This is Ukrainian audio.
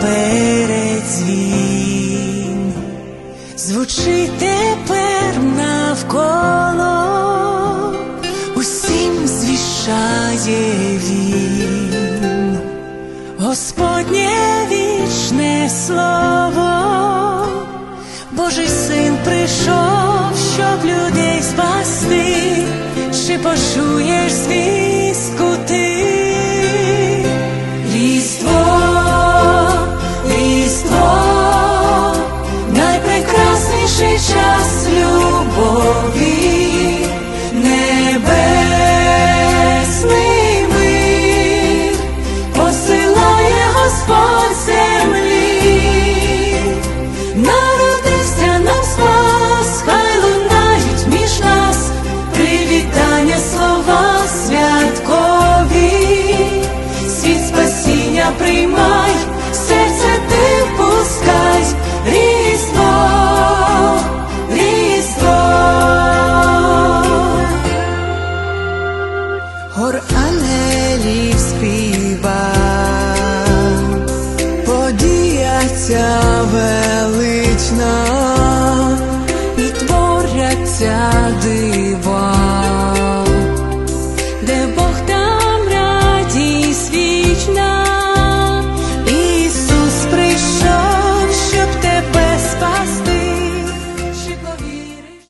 передзвін, звучить тепер навколо, усім звіщає він, Господнє вічне слово, Божий син прийшов, щоб людей спасти, чи почуєш звістку ти? Найпрекрасніший час любові, небесний мир, посилає Господь землі, народився нам спас, хай лунають між нас привітання слова святкові, світ спасіння приймай, ангелів співа, подія ця велична,